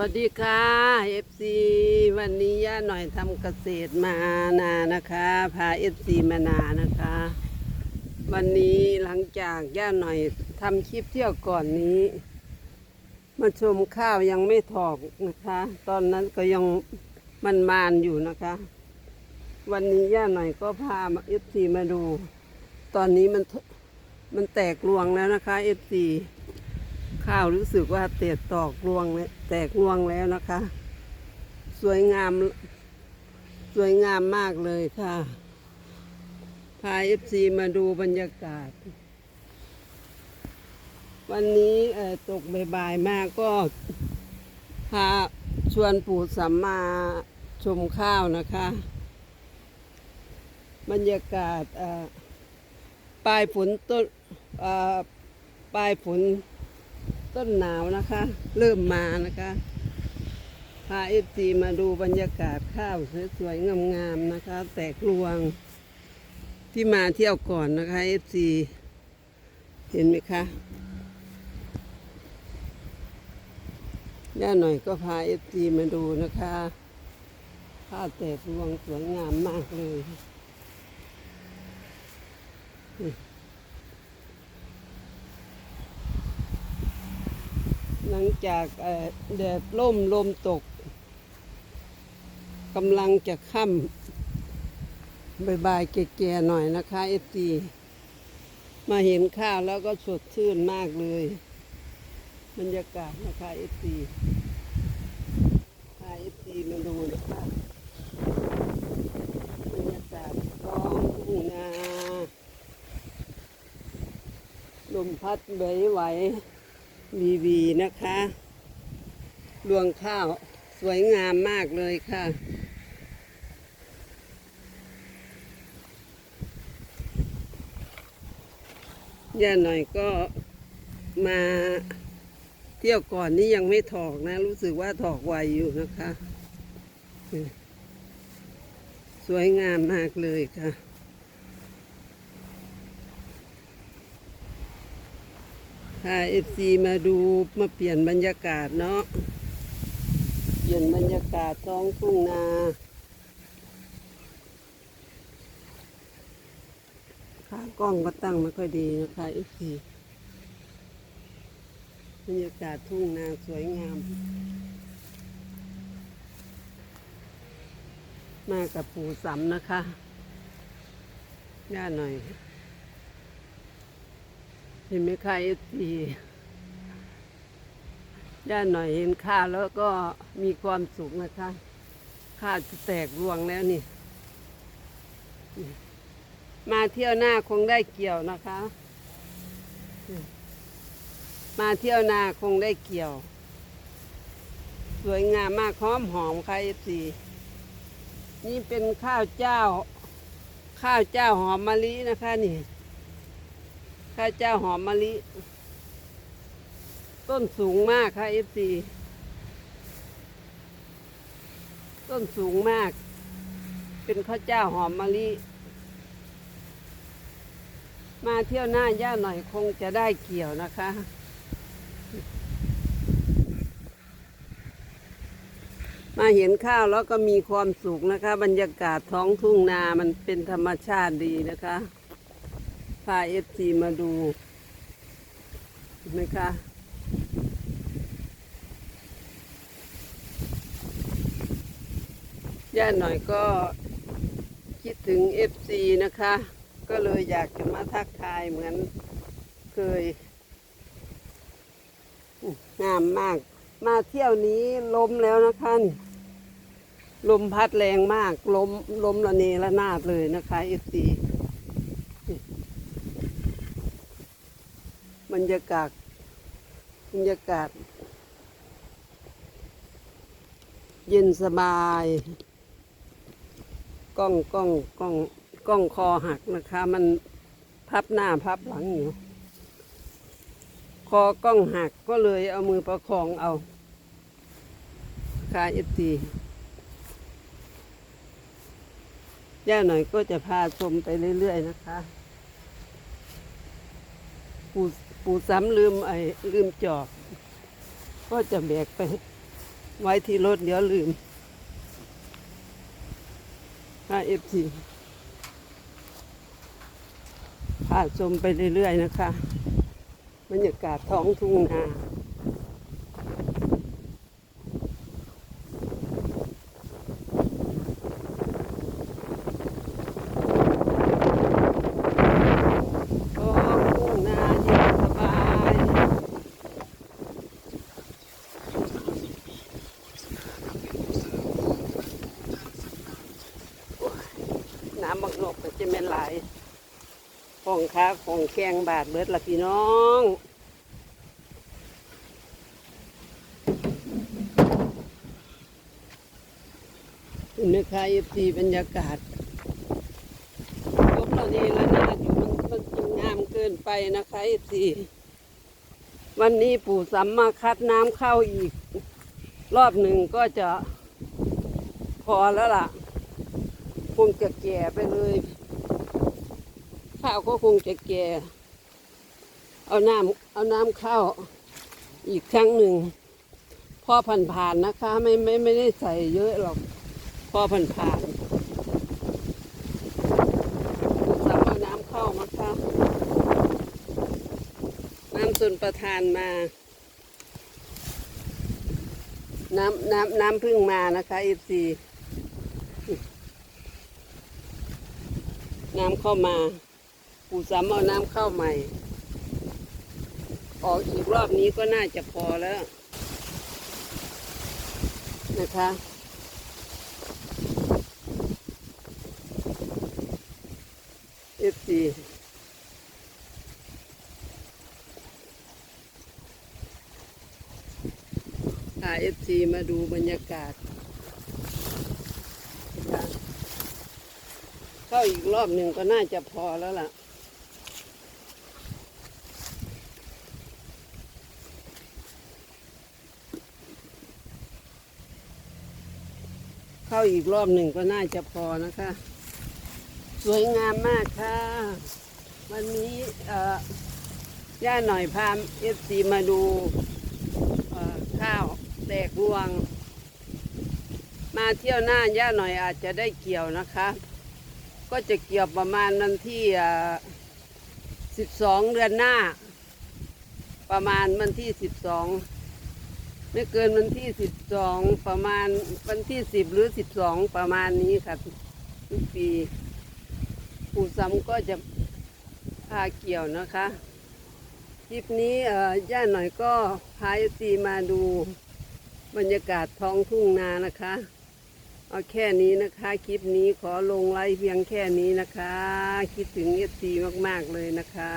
วัสดีค่ะ FC วันนี้ย่าหน่อยทำเกษตรมานานะคะ พา FC มานานะคะ วันนี้หลังจากย่าหน่อยทำคลิปเที่ยวก่อนนี้ มาชมข้าวยังไม่ถอกนะคะ ตอนนั้นก็ยังมันมานอยู่นะคะ วันนี้ย่าหน่อยก็พาเอฟซีมาดู ตอนนี้มันมันแตกรวงแล้วนะคะเอฟซี ข้าวรู้สึกว่าเตะตอกรวงเลยแตกรวงแล้วนะคะ สวยงาม สวยงามมากเลยค่ะ พาเอฟซีมาดูบรรยากาศ วันนี้ตกบ่ายๆมาก็พาชวนปู่สัมมาชมข้าวนะคะ บรรยากาศปลายฝนต้นปลายฝน ต้นหนาวนะคะ เริ่มมานะคะพาเอฟซีมาดูบรรยากาศข้าวสวยๆงามๆนะคะ แตกรวง ที่มาเที่ยวก่อนนะคะเอฟซีเห็นไหมคะย่าหน่อยก็พาเอฟซีมาดูนะคะข้าวแตกรวงสวยงามมากเลย หลังจากแดดล่มลมตกกำลังจะค่ำบายๆแก่ๆหน่อยนะคะเอฟซีมาเห็นข้าวแล้วก็สดชื่นมากเลย บรรยากาศนะคะเอฟซีพาเอฟซีมาดูนะคะบรรยากาศท้องทุ่งนาลมพัดไหวๆวี วีนะคะ รวงข้าวสวยงามมากเลยค่ะ ย่าหน่อยก็มาเที่ยวก่อนนี่ยังไม่ถอกนะ รู้สึกว่าถอกไวอยู่นะคะ สวยงามมากเลยค่ะ พาเอฟซีมาดูมาเปลี่ยนบรรยากาศเนาะเปลี่ยนบรรยากาศท้องทุ่งนาขากล้องก็ตั้งไม่ค่อยดีนะคะเอฟซีบรรยากาศทุ่งนาสวยงาม มากับปู่สำนะคะย่าหน่อย เห็นไหมคะเอฟซีย่าหน่อยเห็นข้าแล้วก็มีความสุขนะคะข้าจะแตกรวงแล้วนี่ มาเที่ยวหน้าคงได้เกี่ยวนะคะ มาเที่ยวนาคงได้เกี่ยว สวยงามมากหอมหอมค่ะเอฟซีนี่เป็นข้าวเจ้า ข้าวเจ้าหอมมะลินะคะนี่ ข้าวเจ้าหอมมะลิ ต้นสูงมากค่ะเอฟซีต้นสูงมาก เป็นข้าวเจ้าหอมมะลิ มาเที่ยวหน้าย่าหน่อยคงจะได้เกี่ยวนะคะมาเห็นข้าวแล้วก็มีความสุขนะคะ บรรยากาศท้องทุ่งนามันเป็นธรรมชาติดีนะคะ พาเอฟซีมาดูเห็นไหมคะย่าหน่อยก็คิดถึงเอฟซีนะคะ ก็เลยอยากจะมาทักทายเหมือนเคยงามมาก มาเที่ยวนี้ลมแล้วนะคะนี่ลมพัดแรงมากลมลมระเนระนาดเลยนะคะเอฟซี บรรยากาศบรรยากาศ เย็นสบาย กล้องกล้องกล้องกล้องคอหักนะคะ มันพับหน้าพับหลังอยู่ คอกล้องหักก็เลยเอามือประคองเอาคาเอตีย่าหน่อยก็จะพาชมไปเรื่อย ๆ นะคะปู ปู่ซ้ำลืมไอ้ลืมจอบ ก็จะแบกไปไว้ที่รถเดี๋ยวลืมห้าเอฟทีผ่าชมไปเรื่อยๆนะคะ บรรยากาศท้องทุ่งนา ท้องทุ่งนาเย็นสบาย น้ำบักนกก็จะเป็นหลาย ของค้าของแกงบาทเบิดละพี่น้องคุณแม่ค้าเอฟซีบรรยากาศยกเรานี่ละนาดอยู่มันมันงงามเกินไปนะคะเอฟซีวันนี้ปู่สัมมาคัดน้ำเข้าอีก รอบหนึ่งก็จะพอแล้วล่ะ คงจะแก่ไปเลย ข้าวก็คงจะแก่ เอาน้ำเอาน้ำข้าวอีกครั้งหนึ่งพอผ่านผ่านๆนะคะ ไม่ไม่ไม่ได้ใส่เยอะหรอก พอผ่านผ่านๆสับเอาน้ำข้าวมาค่ะน้ำส่วนประทานมา น้ำน้ำน้ำพึ่งมานะคะเอฟซีน้ำเข้ามา ปู่สามเอาน้ำเข้าใหม่ ออกอีกรอบนี้ก็น่าจะพอแล้ว นะคะเอฟซีพาเอฟซีมาดูบรรยากาศนะคะเข้าอีกรอบหนึ่งก็น่าจะพอแล้วล่ะ เข้า อีกรอบหนึ่งก็น่าจะพอนะคะ สวยงามมากค่ะ วันนี้เอ่อย่าหน่อยพามเอฟซีมาดูข้าวแตกรวง มาเที่ยวหน้าย่าหน่อยอาจจะได้เกี่ยวนะคะ ก็จะเกี่ยวประมาณวันที่สิบสองเดือนหน้า ประมาณวันที่สิบสอง ไม่เกินวันที่สิบสองประมาณวันที่สิบหรือสิบสองประมาณนี้ค่ะทุกปีปู่ซ้ำก็จะพาเกี่ยวนะคะคลิปนี้เอ่อย่าหน่อยก็พาตีมาดูบรรยากาศท้องทุ่งนานะคะ เอาแค่นี้นะคะ คลิปนี้ขอลงไลฟ์เพียงแค่นี้นะคะ คิดถึงเอฟซีมาก ๆ เลยนะคะ